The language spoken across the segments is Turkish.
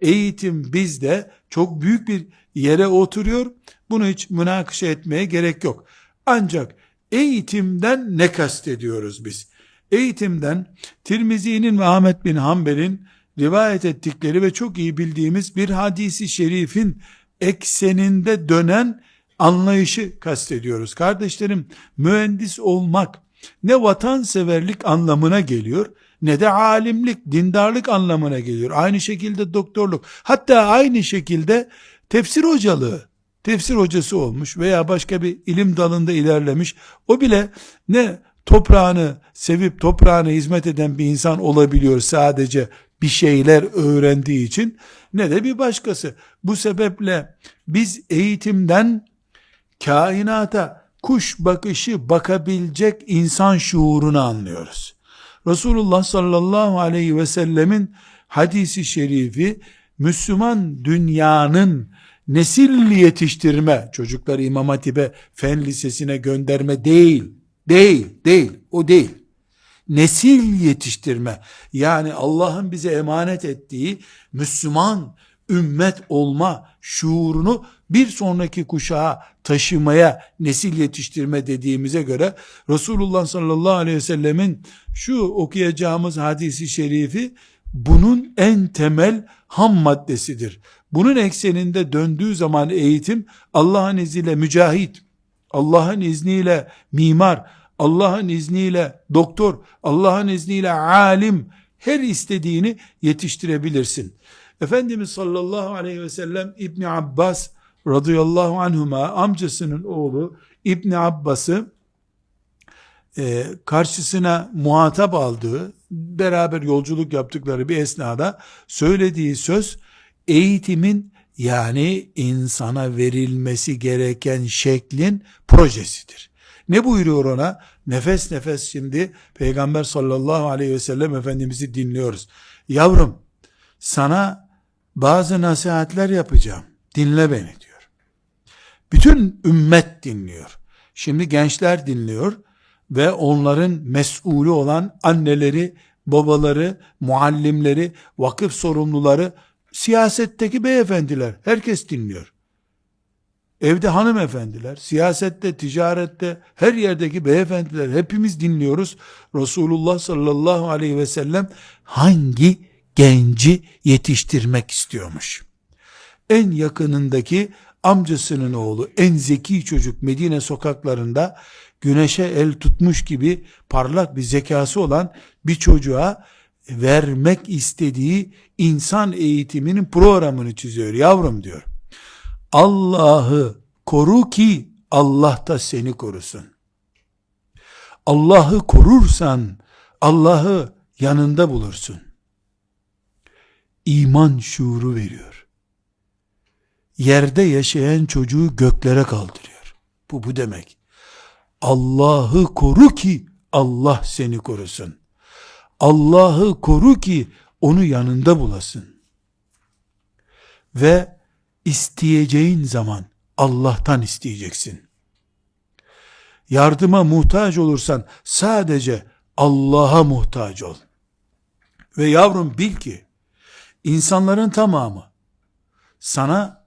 eğitim bizde çok büyük bir yere oturuyor. Bunu hiç münakışa etmeye gerek yok. Ancak eğitimden ne kastediyoruz biz? Eğitimden Tirmizi'nin ve Ahmet bin Hanbel'in rivayet ettikleri ve çok iyi bildiğimiz bir hadisi şerifin ekseninde dönen anlayışı kastediyoruz. Kardeşlerim mühendis olmak ne vatanseverlik anlamına geliyor ne de alimlik, dindarlık anlamına geliyor. Aynı şekilde doktorluk, hatta aynı şekilde tefsir hocalığı, tefsir hocası olmuş veya başka bir ilim dalında ilerlemiş. O bile ne toprağını sevip toprağına hizmet eden bir insan olabiliyor sadece bir şeyler öğrendiği için ne de bir başkası. Bu sebeple biz eğitimden kainata kuş bakışı bakabilecek insan şuurunu anlıyoruz. Resulullah sallallahu aleyhi ve sellemin hadisi şerifi Müslüman dünyanın nesil yetiştirme, çocukları İmam Hatip'e, fen lisesine gönderme değil, değil, değil, o değil. Nesil yetiştirme, yani Allah'ın bize emanet ettiği Müslüman ümmet olma şuurunu bir sonraki kuşağa taşımaya nesil yetiştirme dediğimize göre Resulullah sallallahu aleyhi ve sellemin şu okuyacağımız hadisi şerifi bunun en temel ham maddesidir. Bunun ekseninde döndüğü zaman eğitim Allah'ın izniyle mücahit, Allah'ın izniyle mimar, Allah'ın izniyle doktor, Allah'ın izniyle alim her istediğini yetiştirebilirsin. Efendimiz sallallahu aleyhi ve sellem İbni Abbas radıyallahu anhuma amcasının oğlu İbni Abbas'ı e, karşısına muhatap aldığı, beraber yolculuk yaptıkları bir esnada söylediği söz eğitimin yani insana verilmesi gereken şeklin projesidir. Ne buyuruyor ona? Nefes nefes şimdi Peygamber sallallahu aleyhi ve sellem Efendimiz'i dinliyoruz. Yavrum sana bazı nasihatler yapacağım. Dinle beni diyor. Bütün ümmet dinliyor. Şimdi gençler dinliyor ve onların mesulü olan anneleri, babaları, muallimleri, vakıf sorumluları, siyasetteki beyefendiler, herkes dinliyor. Evde hanımefendiler, siyasette, ticarette, her yerdeki beyefendiler hepimiz dinliyoruz. Resulullah sallallahu aleyhi ve sellem hangi genci yetiştirmek istiyormuş? En yakınındaki amcasının oğlu, en zeki çocuk Medine sokaklarında güneşe el tutmuş gibi parlak bir zekası olan bir çocuğa vermek istediği insan eğitiminin programını çiziyor. Yavrum diyor. Allah'ı koru ki Allah da seni korusun. Allah'ı korursan Allah'ı yanında bulursun. İman şuuru veriyor. Yerde yaşayan çocuğu göklere kaldırıyor. Bu bu demek. Allah'ı koru ki Allah seni korusun. Allah'ı koru ki onu yanında bulasın. Ve isteyeceğin zaman Allah'tan isteyeceksin. Yardıma muhtaç olursan sadece Allah'a muhtaç ol. Ve yavrum bil ki insanların tamamı sana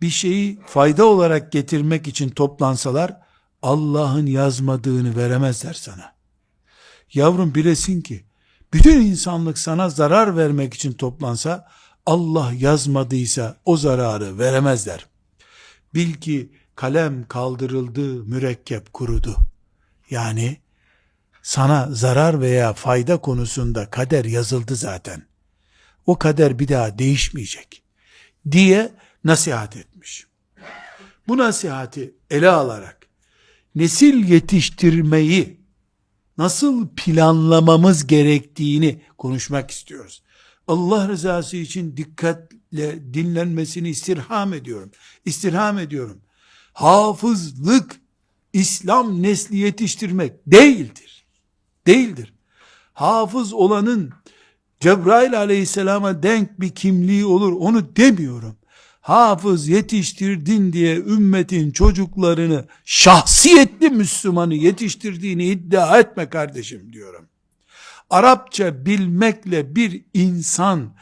bir şeyi fayda olarak getirmek için toplansalar Allah'ın yazmadığını veremezler sana. Yavrum bilesin ki bütün insanlık sana zarar vermek için toplansa Allah yazmadıysa o zararı veremezler. Bil ki kalem kaldırıldı, mürekkep kurudu. Yani sana zarar veya fayda konusunda kader yazıldı zaten. O kader bir daha değişmeyecek diye nasihat etmiş. Bu nasihati ele alarak nesil yetiştirmeyi nasıl planlamamız gerektiğini konuşmak istiyoruz. Allah rızası için dikkatle dinlenmesini istirham ediyorum. İstirham ediyorum. Hafızlık İslam nesli yetiştirmek değildir. Değildir. Hafız olanın Cebrail aleyhisselama denk bir kimliği olur onu demiyorum. Hafız yetiştirdin diye ümmetin çocuklarını şahsiyetli Müslümanı yetiştirdiğini iddia etme kardeşim diyorum. Arapça bilmekle bir insan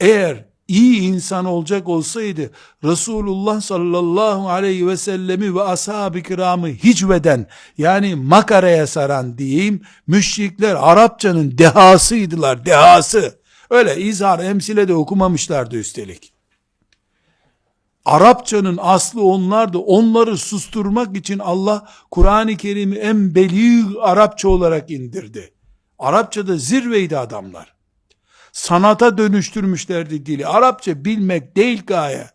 eğer iyi insan olacak olsaydı Resulullah sallallahu aleyhi ve sellemi ve ashab-ı kiramı hicveden yani makaraya saran diyeyim müşrikler Arapçanın dehasıydılar dehası öyle izhar emsile de okumamışlardı üstelik Arapçanın aslı onlardı. Onları susturmak için Allah Kur'an-ı Kerim'i en belir Arapça olarak indirdi. Arapçada zirveydi adamlar. Sanata dönüştürmüşlerdi dili. Arapça bilmek değil gaye.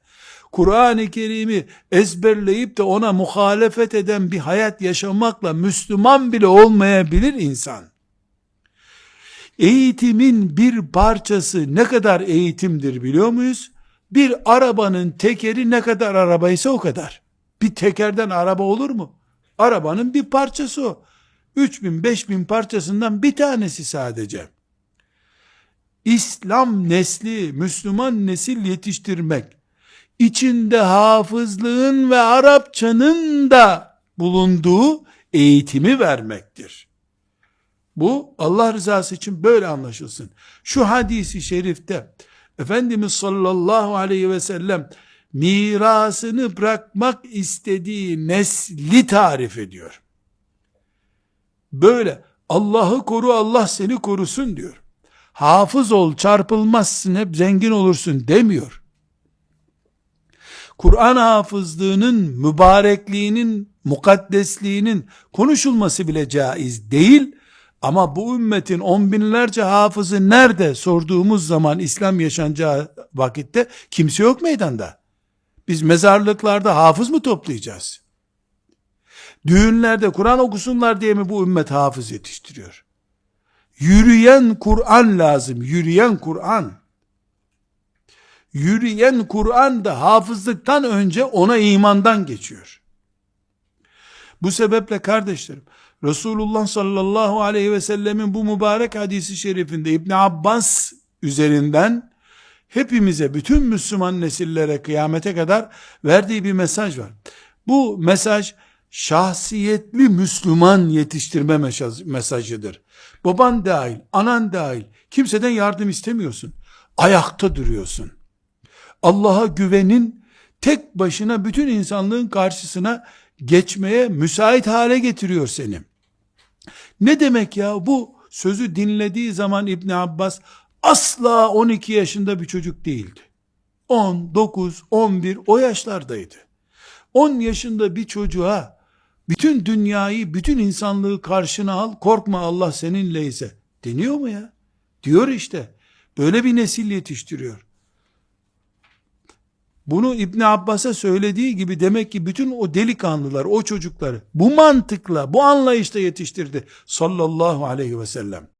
Kur'an-ı Kerim'i ezberleyip de ona muhalefet eden bir hayat yaşamakla Müslüman bile olmayabilir insan. Eğitimin bir parçası ne kadar eğitimdir biliyor muyuz? Bir arabanın tekeri ne kadar arabaysa o kadar. Bir tekerden araba olur mu? Arabanın bir parçası o. 3000 5000 parçasından bir tanesi sadece. İslam nesli, Müslüman nesil yetiştirmek, içinde hafızlığın ve Arapçanın da bulunduğu eğitimi vermektir. Bu Allah rızası için böyle anlaşılsın. Şu hadisi şerifte Efendimiz sallallahu aleyhi ve sellem mirasını bırakmak istediği nesli tarif ediyor. Böyle Allah'ı koru Allah seni korusun diyor. Hafız ol çarpılmazsın hep zengin olursun demiyor. Kur'an hafızlığının mübarekliğinin mukaddesliğinin konuşulması bile caiz değil ama bu ümmetin on binlerce hafızı nerede sorduğumuz zaman İslam yaşanacağı vakitte kimse yok meydanda. Biz mezarlıklarda hafız mı toplayacağız? Düğünlerde Kur'an okusunlar diye mi bu ümmet hafız yetiştiriyor? Yürüyen Kur'an lazım. Yürüyen Kur'an. Yürüyen Kur'an da hafızlıktan önce ona imandan geçiyor. Bu sebeple kardeşlerim, Resulullah sallallahu aleyhi ve sellemin bu mübarek hadisi şerifinde İbn Abbas üzerinden hepimize, bütün Müslüman nesillere kıyamete kadar verdiği bir mesaj var. Bu mesaj şahsiyetli Müslüman yetiştirme mesajıdır. Baban dahil, anan dahil kimseden yardım istemiyorsun. Ayakta duruyorsun. Allah'a güvenin tek başına bütün insanlığın karşısına geçmeye müsait hale getiriyor seni. Ne demek ya bu sözü dinlediği zaman İbn Abbas asla 12 yaşında bir çocuk değildi. 10, 9, 11 o yaşlardaydı. 10 yaşında bir çocuğa bütün dünyayı, bütün insanlığı karşına al, korkma Allah seninleyse deniyor mu ya? Diyor işte. Böyle bir nesil yetiştiriyor. Bunu İbn Abbas'a söylediği gibi demek ki bütün o delikanlılar, o çocukları bu mantıkla, bu anlayışla yetiştirdi sallallahu aleyhi ve sellem.